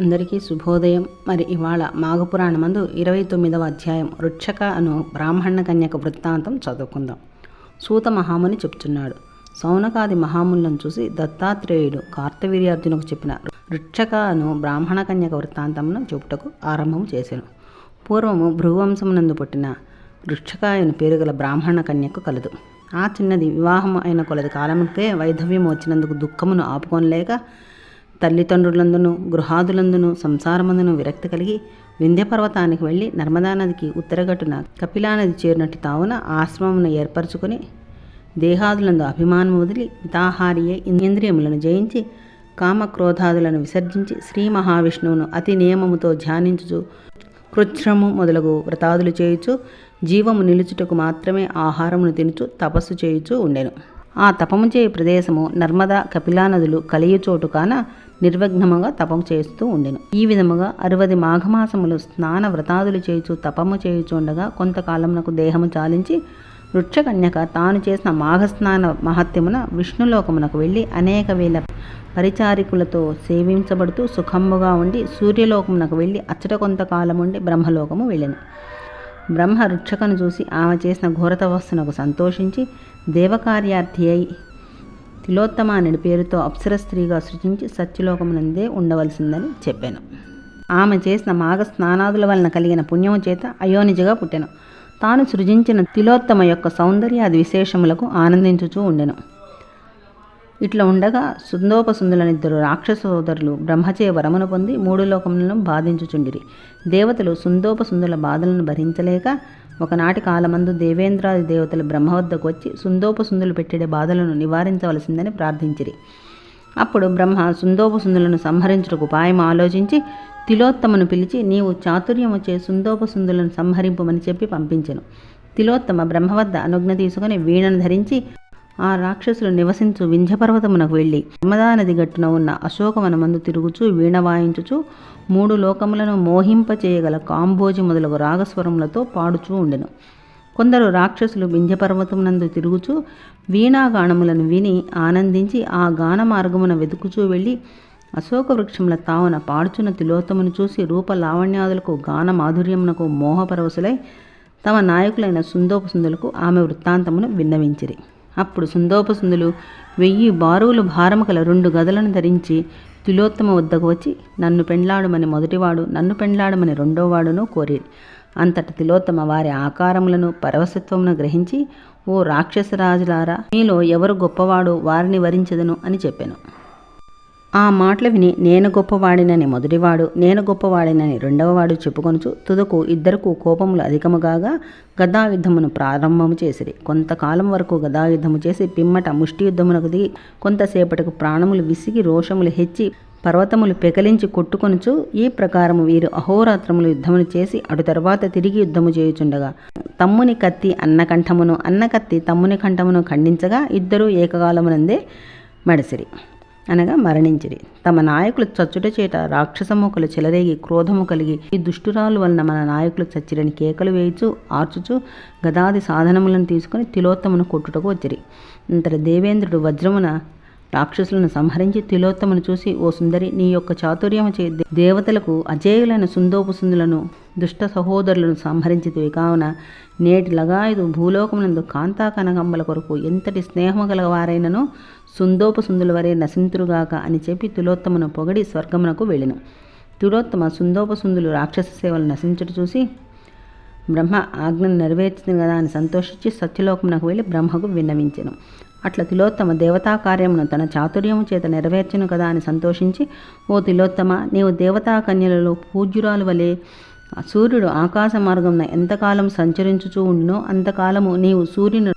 అందరికీ శుభోదయం. మరి ఇవాళ మాఘపురాణమందు ఇరవై తొమ్మిదవ అధ్యాయం రుక్షక అను బ్రాహ్మణ కన్యక వృత్తాంతం చదువుకుందాం. సూత మహాముని చెప్తున్నాడు. సౌనకాది మహాములను చూసి దత్తాత్రేయుడు కార్తవీర్యార్జునకు చెప్పిన రుక్షక అను బ్రాహ్మణ కన్యక వృత్తాంతమును చెప్పుటకు ఆరంభం చేశాను పూర్వము భృవంశమునందు పుట్టిన రుక్షకాయను పేరు గల బ్రాహ్మణ కన్యకు కలదు. ఆ చిన్నది వివాహం అయిన కొలది కాలముకే వైధవ్యం వచ్చినందుకు దుఃఖమును ఆపుకోనలేక తల్లిదండ్రులందును గృహాదులందును సంసారమందును విరక్తి కలిగి వింధ్యపర్వతానికి వెళ్ళి నర్మదా నదికి ఉత్తరగట్టున కపిలానది చేరినట్టు తావున ఆశ్రమమును ఏర్పరచుకొని దేహాదులందు అభిమానం వదిలి మితాహారియే ఇంద్రియములను జయించి కామక్రోధాదులను విసర్జించి శ్రీ మహావిష్ణువును అతి నియమముతో ధ్యానించుచు కృచ్ఛ్రము మొదలగు వ్రతాదులు చేయుచు జీవము నిలుచుటకు మాత్రమే ఆహారమును తినుచు తపస్సు చేయుచు ఉండెను. ఆ తపము చేయ ప్రదేశము నర్మదా కపిలానదులు కలియుచోటు కాన నిర్విఘ్నముగా తపము చేస్తూ ఉండెను. ఈ విధముగా అరవది మాఘమాసములు స్నాన వ్రతాదులు చేయుచు తపము చేయుచుండగా కొంతకాలమునకు దేహము చాలించి వృక్షకన్యక తాను చేసిన మాఘస్నాన మహత్యమున విష్ణులోకమునకు వెళ్ళి అనేక వేల పరిచారికులతో సేవించబడుతూ సుఖముగా ఉండి సూర్యలోకమునకు వెళ్ళి అచ్చట కొంతకాలం ఉండి బ్రహ్మలోకము వెళ్ళెను. బ్రహ్మ రుక్షకను చూసి ఆమె చేసిన ఘోర తపస్సునకు సంతోషించి దేవకార్యార్థి అయి తిలోత్తమ అనే పేరుతో అప్సర స్త్రీగా సృజించి సత్యలోకమునందే ఉండవలసిందని చెప్పాను. ఆమె చేసిన మాఘ స్నానాదుల వలన కలిగిన పుణ్యము చేత అయోనిజగా పుట్టెను. తాను సృజించిన తిలోత్తమ యొక్క సౌందర్యాది విశేషములకు ఆనందించుచూ ఉండెను. ఇట్లా ఉండగా సుందోపసుందులనిద్దరు రాక్షస సోదరులు బ్రహ్మచే వరమును పొంది మూడు లోకములను బాధించుచుండిరి. దేవతలు సుందోపసుందుల బాధలను భరించలేక ఒకనాటి కాలమందు దేవేంద్రాది దేవతలు బ్రహ్మ వద్దకు వచ్చి సుందోపసుందులు పెట్టే బాధలను నివారించవలసిందని ప్రార్థించిరి. అప్పుడు బ్రహ్మ సుందోపసుందులను సంహరించుటకు ఉపాయం ఆలోచించి తిలోత్తమను పిలిచి నీవు చాతుర్యము చే సుందోపసుందులను సంహరింపమని చెప్పి పంపించెను. తిలోత్తమ బ్రహ్మ వద్ద అనుజ్ఞ తీసుకుని వీణను ధరించి ఆ రాక్షసులు నివసించు వింధ్యపర్వతమునకు వెళ్ళి నర్మదా నది గట్టున ఉన్న అశోకవనమందు తిరుగుచూ వీణ వాయించుచు మూడు లోకములను మోహింపచేయగల కాంబోజి మొదలగు రాగస్వరములతో పాడుచూ ఉండెను. కొందరు రాక్షసులు వింధ్యపర్వతమునందు తిరుగుచూ వీణాగానములను విని ఆనందించి ఆ గాన మార్గమున వెతుకుచూ వెళ్ళి అశోక వృక్షముల తావున పాడుచున్న తిలోత్తమును చూసి రూప లావణ్యాదులకు గాన మాధుర్యమునకు మోహపరవశులై తమ నాయకులైన సుందోపసుందులకు ఆమె వృత్తాంతమును విన్నవించిరి. అప్పుడు సుందోపసుందులు వెయ్యి బారువులు భారము కల రెండు గదలను ధరించి తిలోత్తమ వద్దకు వచ్చి నన్ను పెండ్లాడమని మొదటివాడు నన్ను పెండ్లాడమని రెండోవాడును కోరేది అంతట తిలోత్తమ వారి ఆకారములను పరవశత్వమును గ్రహించి ఓ రాక్షసరాజులారా మీలో ఎవరు గొప్పవాడు? వారిని వరించదను అని చెప్పాను. ఆ మాటలు విని నేను గొప్పవాడినని మొదటివాడు నేను గొప్పవాడినని రెండవవాడు చెప్పుకొనుచు తుదకు ఇద్దరకు కోపములు అధికముగాగా గదాయుద్ధమును ప్రారంభము చేసిరి. కొంతకాలం వరకు గదాయుద్ధము చేసి పిమ్మట ముష్టి యుద్ధమునకు దిగి కొంతసేపటికి ప్రాణములు విసిగి రోషములు హెచ్చి పర్వతములు పెకలించి కొట్టుకొనుచు ఈ ప్రకారము వీరు అహోరాత్రములు యుద్ధమును చేసి అటు తర్వాత తిరిగి యుద్ధము చేయుచుండగా తమ్ముని కత్తి అన్న కంఠమును అన్న కత్తి తమ్ముని కంఠమును ఖండించగా ఇద్దరూ ఏకకాలమునందే మడిసిరి. అనగా మరణించిరి. తమ నాయకులు చచ్చుట చేట రాక్షసముఖలు చెలరేగి క్రోధము కలిగి ఈ దుష్టురాలు వలన మన నాయకులు చచ్చిరని కేకలు వేయిచు ఆర్చుచు గదాది సాధనములను తీసుకుని తిలోత్తమును కొట్టుటకు వచ్చిరి. ఇంతటి దేవేంద్రుడు వజ్రమున రాక్షసులను సంహరించి తిలోత్తమును చూసి ఓ సుందరి నీ యొక్క చాతుర్యము చే దేవతలకు అజేయులైన సుందోపుసుందులను దుష్ట సహోదరులను సంహరించితివి. కావున నేటి లగాయుదు భూలోకమునందు కాంతా కనకంబల కొరకు ఎంతటి స్నేహము గలవారైనను సుందోపసుందుల వరే నశింతురుగాక అని చెప్పి తులోత్తమను పొగడి స్వర్గమునకు వెళ్ళిన. తులోత్తమ సుందోపసుందులు రాక్షస సేవలు నశించుట చూసి బ్రహ్మ ఆజ్ఞను నెరవేర్చింది కదా అని సంతోషించి సత్యలోకమునకు వెళ్ళి బ్రహ్మకు విన్నవించెను. అట్లా తిలోత్తమ దేవతా కార్యమును తన చాతుర్యము చేత నెరవేర్చను కదా అని సంతోషించి ఓ తిలోత్తమ నీవు దేవతా కన్యలలో పూజ్యురాలు వలె సూర్యుడు ఆకాశ మార్గమున ఎంతకాలం సంచరించుచూ ఉండునో అంతకాలము నీవు సూర్యుని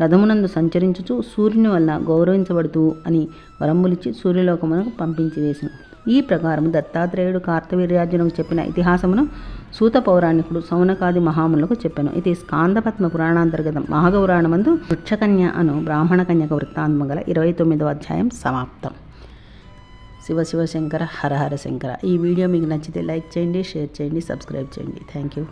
రథమునందు సంచరించుచు సూర్యుని వలన గౌరవించబడుతూ అని వరంబులిచ్చి సూర్యలోకమునకు పంపించి వేసిన. ఈ ప్రకారం దత్తాత్రేయుడు కార్తవీర్యార్జునకు చెప్పిన ఇతిహాసమును సూత పౌరాణికుడు సౌనకాది మహాములకు చెప్పాను. ఇది స్కాందపద్మ పురాణాంతర్గతం మహాగౌరాణమందు వృక్షకన్య అను బ్రాహ్మణ కన్యక వృత్తాంతము గల ఇరవై తొమ్మిదవ అధ్యాయం సమాప్తం. శివ శివ శంకర హరహర శంకర. ఈ వీడియో మీకు నచ్చితే లైక్ చేయండి షేర్ చేయండి సబ్స్క్రైబ్ చేయండి. Thank you